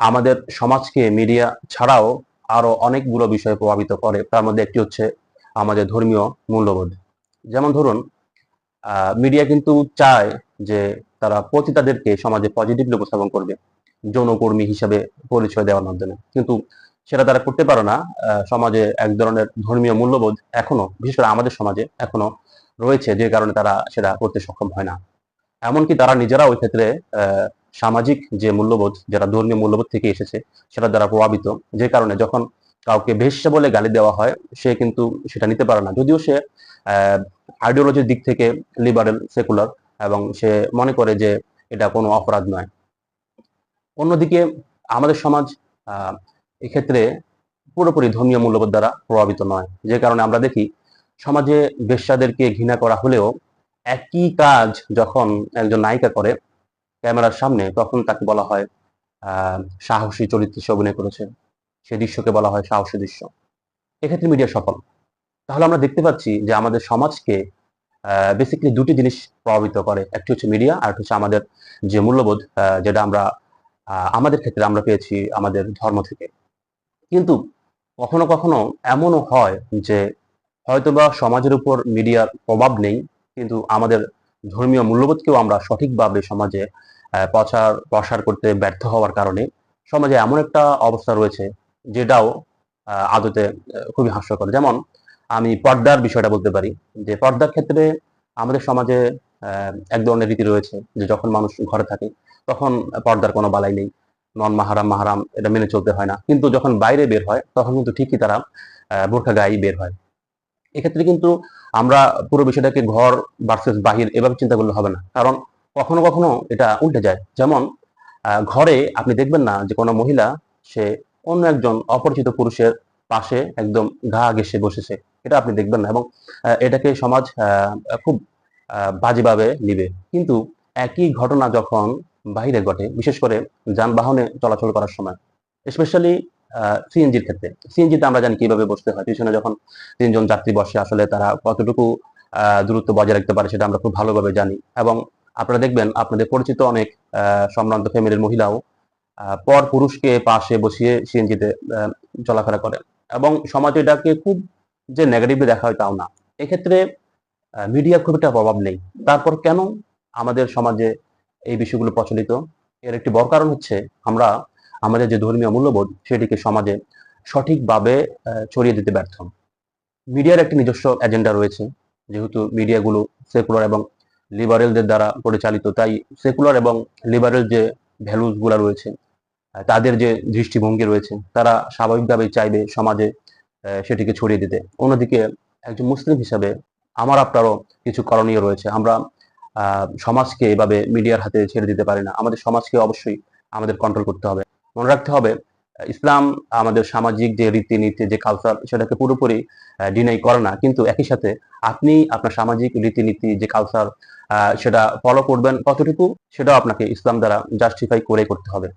আমাদের সমাজকে মিডিয়া ছাড়াও আরও অনেকগুলো বিষয় প্রভাবিত করে। তার মধ্যে একটি হচ্ছে আমাদের ধর্মীয় মূল্যবোধ। যেমন ধরুন মিডিয়া কিন্তু চায় যে তারা পতিতাদেরকে সমাজে পজিটিভলি উপস্থাপন করবে, যৌনকর্মী হিসাবে পরিচয় দেওয়ার মাধ্যমে। কিন্তু সেটা তারা করতে পারে না। সমাজে এক ধরনের ধর্মীয় মূল্যবোধ এখনও, বিশেষ করে আমাদের সমাজে এখনও রয়েছে, যে কারণে তারা সেটা করতে সক্ষম হয় না। এমনকি তারা নিজেরা ওই ক্ষেত্রে সামাজিক যে মূল্যবোধ যেটা ধর্মীয় মূল্যবোধ থেকে এসেছে, সেটা দ্বারা প্রভাবিত। যে কারণে যখন কাউকে বেশ্যা বলে গালি দেওয়া হয়, সে কিন্তু সেটা নিতে পারে না। যদিও সে আইডিওলজির দিক থেকে লিবারেল সেকুলার এবং সে মনে করে যে এটা কোনো অপরাধ নয়। অন্যদিকে আমাদের সমাজ এক্ষেত্রে পুরোপুরি ধর্মীয় মূল্যবোধ দ্বারা প্রভাবিত নয়। যে কারণে আমরা দেখি, সমাজে বেশ্যাদেরকে ঘৃণা করা হলেও একই কাজ যখন একজন নায়িকা করে ক্যামেরার সামনে তখন তাকে বলা হয় সাহসী চরিত্রে সে অভিনয় করেছে। সে দৃশ্যকে বলা হয় সাহসী দৃশ্য। এক্ষেত্রে মিডিয়া সফল। তাহলে আমরা দেখতে পাচ্ছি যে আমাদের সমাজকে বেসিক্যালি দুটি জিনিস প্রভাবিত করে। একটি হচ্ছে মিডিয়া আর হচ্ছে আমাদের যে মূল্যবোধ যেটা আমরা আমাদের ক্ষেত্রে আমরা পেয়েছি আমাদের ধর্ম থেকে। কিন্তু কখনো কখনো এমনও হয় যে হয়তোবা সমাজের উপর মিডিয়ার প্রভাব নেই, কিন্তু আমাদের ধর্মীয় মূল্যবোধকেও আমরা সঠিকভাবে সমাজে প্রচার, প্রসার করতে ব্যর্থ হওয়ার কারণে সমাজে এমন একটা অবস্থা রয়েছে যেটাও আদতে খুবই হাস্যকর। যেমন আমি পর্দার বিষয়টা বলতে পারি যে পর্দার ক্ষেত্রে আমাদের সমাজে এক ধরনের রীতি রয়েছে যে যখন মানুষ ঘরে থাকে তখন পর্দার কোনো বালাই নেই, নন মাহারাম মাহারাম, এটা মেনে চলতে হয় না। কিন্তু যখন বাইরে বের হয় তখন কিন্তু ঠিকই তারা বোরখা গায়ে বের হয়। এক্ষেত্রে কিন্তু আমরা পুরো বিষয়টাকে ঘর ভার্সেস বাহির এভাবে চিন্তা করলে হবে না। কারণ কখনো কখনো এটা উল্টে যায়। যেমন ঘরে আপনি দেখবেন না যে কোনো মহিলা, সে অন্য একজন অপরিচিত পুরুষের পাশে একদম ঘা ঘেসে বসেছে। এটা আপনি দেখবেন না এবং এটাকে সমাজ খুব বাজেভাবে নিবে। কিন্তু একই ঘটনা যখন বাইরে ঘটে, বিশেষ করে যানবাহনে চলাচল করার সময় স্পেশালি সিএনজির ক্ষেত্রে। সিএনজিতে আমরা জানি কীভাবে বসতে হয়। পিছনে যখন তিনজন যাত্রী বসে, আসলে তারা কতটুকু দূরত্ব বজায় রাখতে পারে সেটা আমরা খুব ভালোভাবে জানি। এবং আপনারা দেখবেন, আপনাদের পরিচিত অনেক সম্ভ্রান্ত ফ্যামিলির মহিলাও পর পুরুষকে পাশে বসিয়ে সিএনজিতে চলাফেরা করে। এবং সমাজ এটাকে খুব যে নেগেটিভলি দেখা হয় তাও না। এক্ষেত্রে মিডিয়া খুব একটা প্রভাব নেই। তারপর কেন আমাদের সমাজে এই বিষয়গুলো প্রচলিত? এর একটি বড় কারণ হচ্ছে, আমরা আমাদের যে ধর্মীয় মূল্যবোধ সেটিকে সমাজে সঠিকভাবে ছড়িয়ে দিতে ব্যর্থ। মিডিয়ার একটি নিজস্ব এজেন্ডা রয়েছে, যেহেতু মিডিয়াগুলো সেকুলার এবং লিবারেলদের দ্বারা পরিচালিত, তাই সেকুলার এবং লিবারেল যে ভ্যালুসগুলা রয়েছে তাদের যে দৃষ্টিভঙ্গি রয়েছে, তারা স্বাভাবিকভাবেই চাইবে সমাজে সেটিকে ছড়িয়ে দিতে। অন্যদিকে একজন মুসলিম হিসাবে আমার আপনারও কিছু করণীয় রয়েছে। আমরা সমাজকে এভাবে মিডিয়ার হাতে ছেড়ে দিতে পারি না। আমাদের সমাজকে অবশ্যই আমাদের কন্ট্রোল করতে হবে। মনে রাখতে হবে, ইসলাম আমাদের সামাজিক যে রীতিনীতি, যে কালচার সেটাকে পুরোপুরি ডিনাই করে না। কিন্তু একই সাথে আপনি আপনার সামাজিক রীতিনীতি, যে কালচার সেটা ফলো করবেন কতটুকু, সেটাও আপনাকে ইসলাম দ্বারা জাস্টিফাই করে করতে হবে।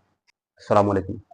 আসসালামু আলাইকুম।